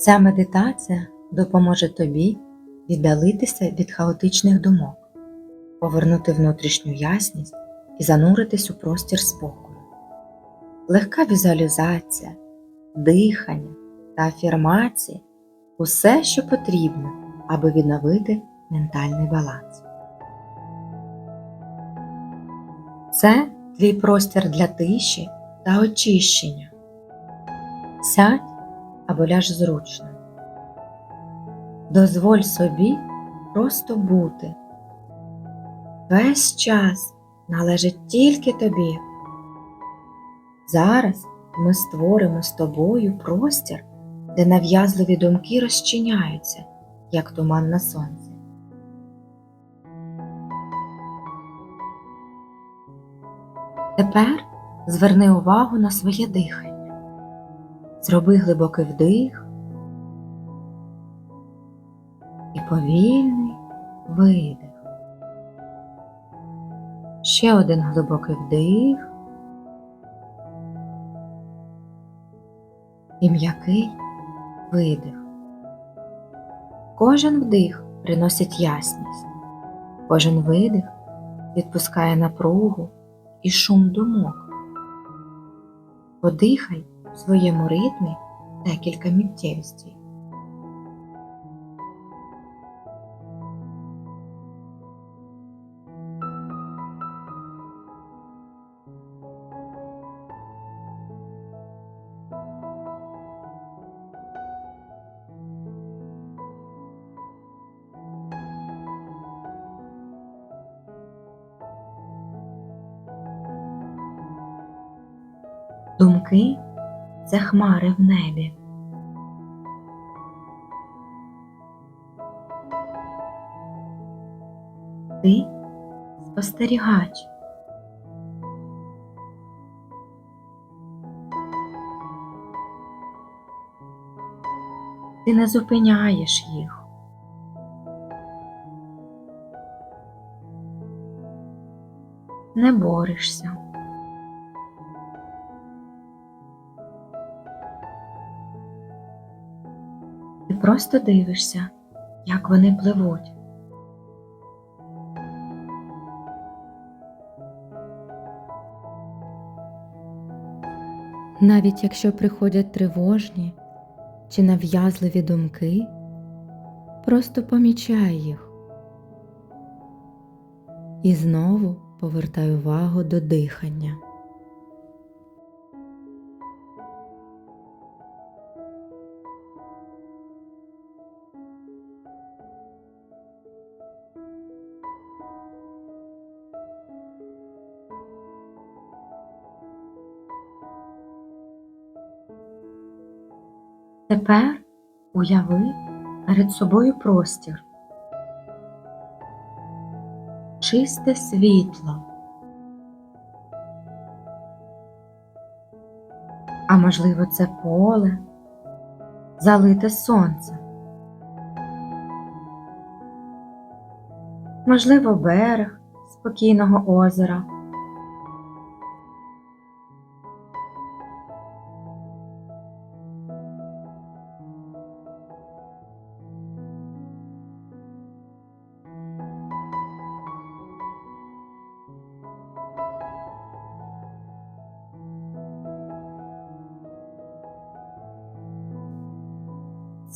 Ця медитація допоможе тобі віддалитися від хаотичних думок, повернути внутрішню ясність і зануритись у простір спокою. Легка візуалізація, дихання та афірмації усе, що потрібно, аби відновити ментальний баланс. Це твій простір для тиші та очищення. Сядь або ляж зручно. Дозволь собі просто бути. Весь час належить тільки тобі. Зараз ми створимо з тобою простір, де нав'язливі думки розчиняються, як туман на сонці. Тепер зверни увагу на своє дихання. Зроби глибокий вдих і повільний видих. Ще один глибокий вдих і м'який видих. Кожен вдих приносить ясність, кожен видих відпускає напругу і шум думок. Подихай своєму ритмі декілька миттєвостей. Думки це хмари в небі. Ти спостерігач. Ти не зупиняєш їх. Не борешся. Ти просто дивишся, як вони пливуть. Навіть якщо приходять тривожні чи нав'язливі думки, просто помічай їх і знову повертай увагу до дихання. Тепер уяви перед собою простір. Чисте світло. А можливо, це поле, залите сонцем. Можливо, берег спокійного озера.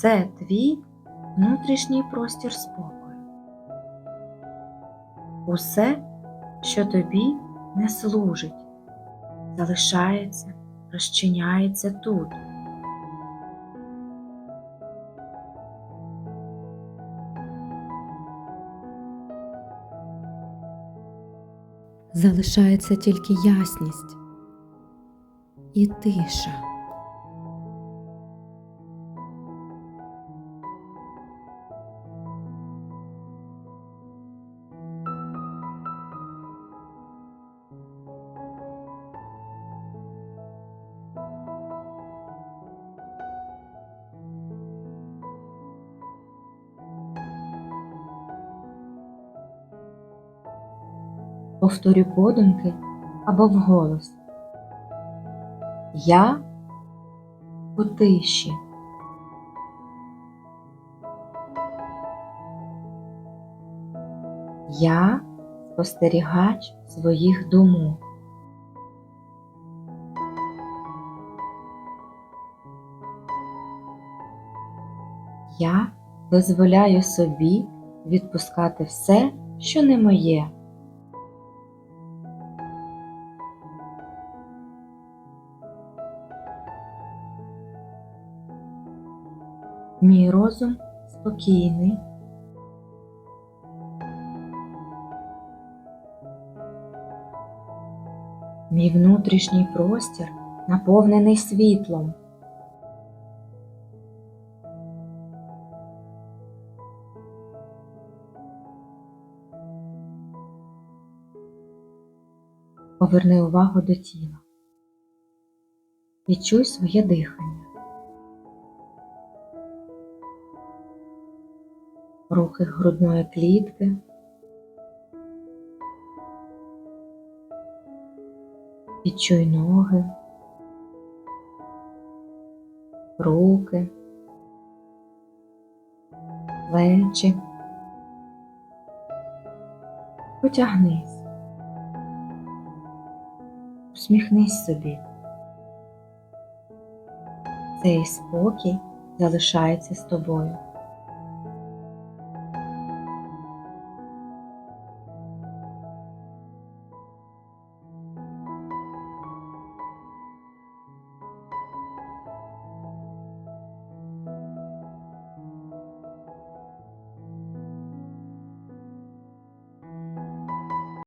Це твій внутрішній простір спокою. Усе, що тобі не служить, залишається, розчиняється тут. Залишається тільки ясність і тиша. повторю подумки або вголос. Я у тиші. Я спостерігач своїх думок. Я дозволяю собі відпускати все, що не моє. Мій розум спокійний. Мій внутрішній простір наповнений світлом. Поверни увагу до тіла. Відчуй своє дихання. Рухи грудної клітки. Відчуй ноги, руки, плечі. Потягнись. Усміхнись собі. Цей спокій залишається з тобою.